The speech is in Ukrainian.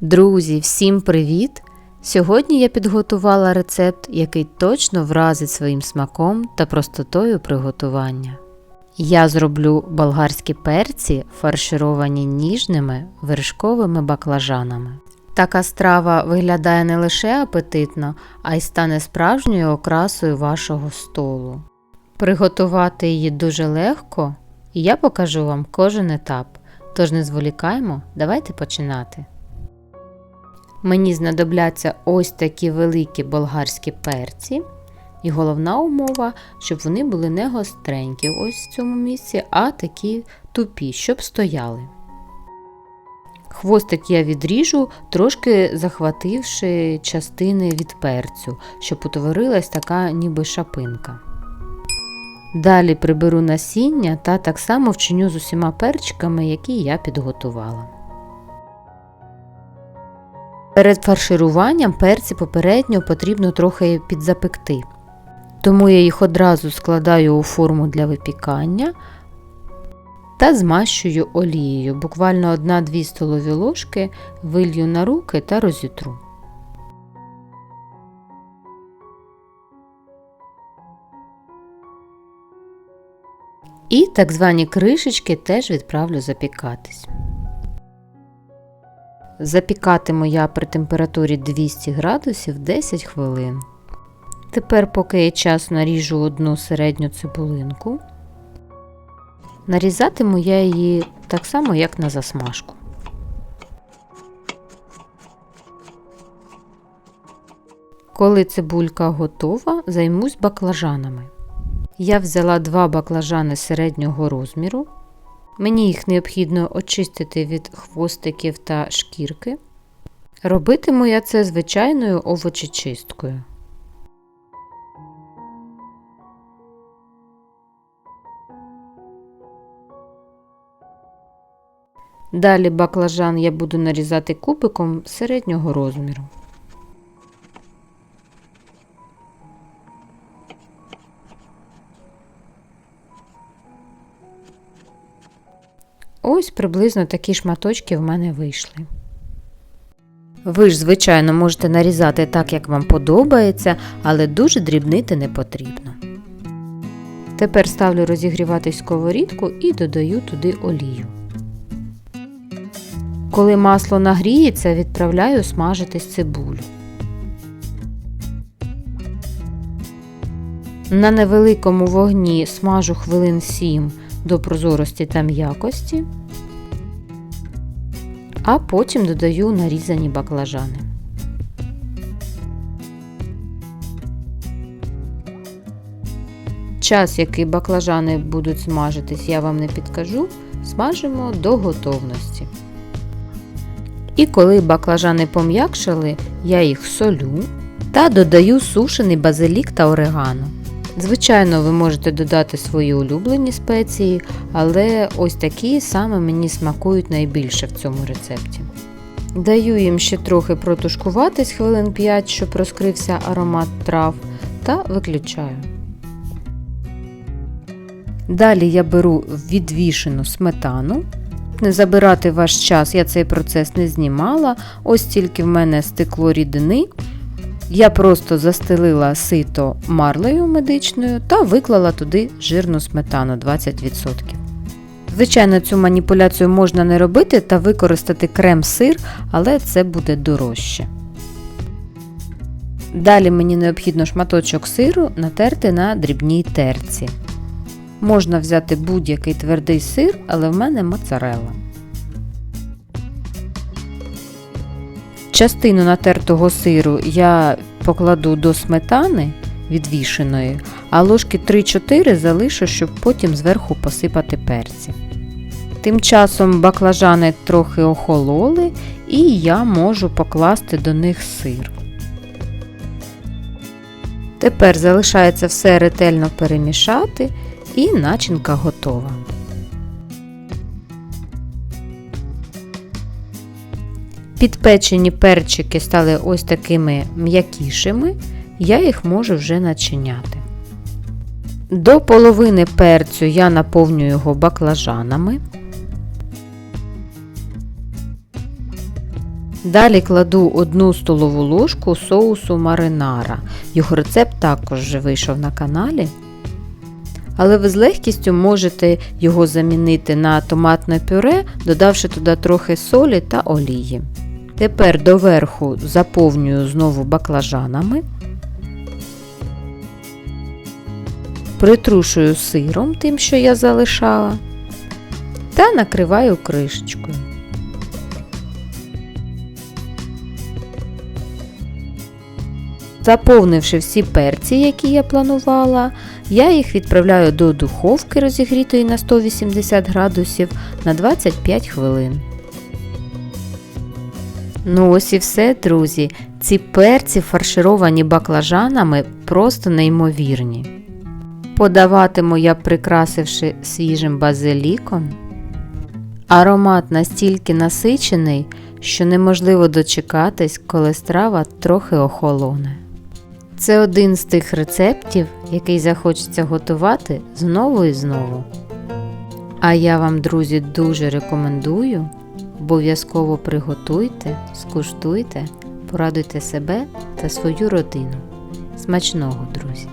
Друзі, всім привіт! Сьогодні я підготувала рецепт, який точно вразить своїм смаком та простотою приготування. Я зроблю болгарські перці, фаршировані ніжними вершковими баклажанами. Така страва виглядає не лише апетитно, а й стане справжньою окрасою вашого столу. Приготувати її дуже легко, і я покажу вам кожен етап. Тож не зволікаємо, давайте починати. Мені знадобляться ось такі великі болгарські перці. І головна умова, щоб вони були не гостренькі ось в цьому місці, а такі тупі, щоб стояли. Хвостик я відріжу, трошки захвативши частини від перцю, щоб утворилась така ніби шапинка. Далі приберу насіння та так само вчиню з усіма перчиками, які я підготувала. Перед фаршируванням перці попередньо потрібно трохи підзапекти. Тому я їх одразу складаю у форму для випікання та змащую олією. Буквально 1-2 столові ложки вилью на руки та розітру. І так звані кришечки теж відправлю запікатись. Запікатиму я при температурі 200 градусів 10 хвилин. Тепер, поки є час, наріжу одну середню цибулинку. Нарізатиму я її так само, як на засмажку. Коли цибулька готова, займусь баклажанами. Я взяла два баклажани середнього розміру. Мені їх необхідно очистити від хвостиків та шкірки. Робитиму я це звичайною овочечисткою. Далі баклажан я буду нарізати кубиком середнього розміру. Ось приблизно такі шматочки в мене вийшли. Ви ж, звичайно, можете нарізати так, як вам подобається, але дуже дрібнити не потрібно. Тепер ставлю розігріватись сковорідку і додаю туди олію. Коли масло нагріється, відправляю смажитись цибулю. На невеликому вогні смажу хвилин 7 до прозорості та м'якості, а потім додаю нарізані баклажани. Час, який баклажани будуть смажитись, я вам не підкажу, смажимо до готовності. І коли баклажани пом'якшали, я їх солю та додаю сушений базилік та орегано. Звичайно, ви можете додати свої улюблені спеції, але ось такі саме мені смакують найбільше в цьому рецепті. Даю їм ще трохи протушкуватись хвилин 5, щоб розкрився аромат трав, та виключаю. Далі я беру відвішену сметану. Не забирати ваш час, я цей процес не знімала, ось тільки в мене стекло рідини. Я просто застелила сито марлею медичною та виклала туди жирну сметану 20%. Звичайно, цю маніпуляцію можна не робити та використати крем-сир, але це буде дорожче. Далі мені необхідно шматочок сиру натерти на дрібній терці. Можна взяти будь-який твердий сир, але в мене моцарелла. Частину натертого сиру я покладу до сметани відвішеної, а ложки 3-4 залишу, щоб потім зверху посипати перці. Тим часом баклажани трохи охололи, і я можу покласти до них сир. Тепер залишається все ретельно перемішати, і начинка готова. Підпечені перчики стали ось такими м'якішими, я їх можу вже начиняти. До половини перцю я наповнюю його баклажанами. Далі кладу одну столову ложку соусу маринара. Його рецепт також вже вийшов на каналі. Але ви з легкістю можете його замінити на томатне пюре, додавши туди трохи солі та олії. Тепер доверху заповнюю знову баклажанами, притрушую сиром тим, що я залишала, та накриваю кришечкою. Заповнивши всі перці, які я планувала, я їх відправляю до духовки розігрітої на 180 градусів на 25 хвилин. Ну ось і все, друзі. Ці перці фаршировані баклажанами просто неймовірні. Подаватиму я прикрасивши свіжим базиліком. Аромат настільки насичений, що неможливо дочекатись, коли страва трохи охолоне. Це один з тих рецептів, який захочеться готувати знову і знову. А я вам, друзі, дуже рекомендую. Обов'язково приготуйте, скуштуйте, порадуйте себе та свою родину. Смачного, друзі!